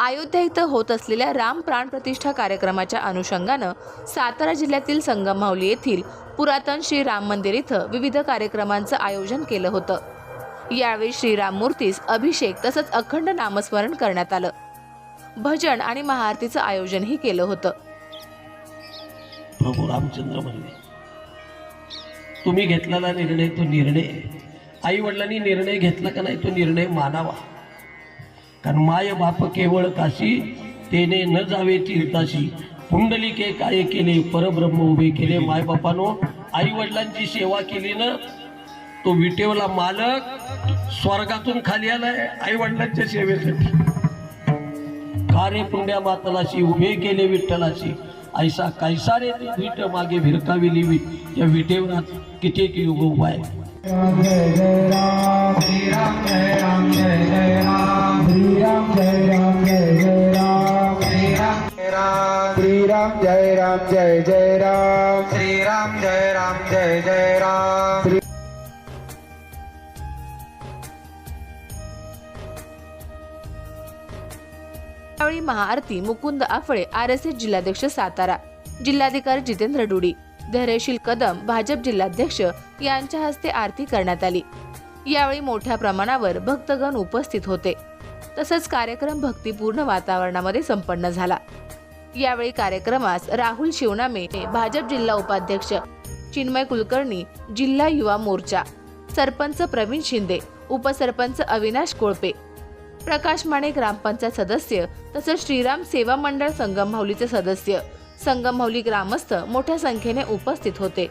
अयोध्या इथं होत असलेल्या राम प्राण प्रतिष्ठा कार्यक्रमाच्या अनुषंगानं सातारा जिल्ह्यातील संगममाहुली येथील पुरातन श्री राम मंदिर इथं विविध कार्यक्रमांचं आयोजन केलं होतं. यावेळी श्रीराम मूर्तीस अभिषेक तसंच अखंड नामस्मरण करण्यात आलं. भजन आणि महाआरतीचं आयोजनही केलं होतं. प्रभू रामचंद्र म्हणले. तुम्ही घेतलेला निर्णय तो निर्णय. आई वडिलांनी निर्णय घेतला का नाही तो निर्णय मानावा. कारण माय बाप केवळ काशी तेने न जावे तीर्थाशी. पुंडलिके काय केले परब्रह्म उभे केले. मायबापानो आई वडिलांची सेवा केली ना तो विटेवला मालक स्वर्गातून खाली आलाय आई वडिलांच्या सेवेसाठी. कार्य पुंड्या मातलाशी उभे केले विठ्ठलाशी. ऐसा कैसा रे ती विट मागे भिरकाविली विट या विटेवर किती युग उभा आहे. राम जय राम जय जय राम। श्री राम जय राम जय जय राम। श्री यावेळी महाआरती Mukund Aphale R S S जिल्हाध्यक्ष सातारा जिल्हाधिकारी जितेंद्र डुडी धैर्यशील कदम भाजप जिल्हाध्यक्ष यांच्या हस्ते आरती करण्यात आली. यावेळी मोठ्या प्रमाणावर भक्तगण उपस्थित होते. तसंच कार्यक्रम भक्तिपूर्ण वातावरणामध्ये संपन्न झाला. यावेळी कार्यक्रमास राहुल शिवनामे भाजप जिल्हा उपाध्यक्ष चिन्मय कुलकर्णी जिल्हा युवा मोर्चा सरपंच प्रवीण शिंदे उपसरपंच अविनाश कोळपे प्रकाश माने ग्रामपंचायत सदस्य तसंच श्रीराम सेवा मंडळ संगमभावलीचे सदस्य. संगममाहुली ग्रामस्थ मोठ्या संख्येने उपस्थित होते.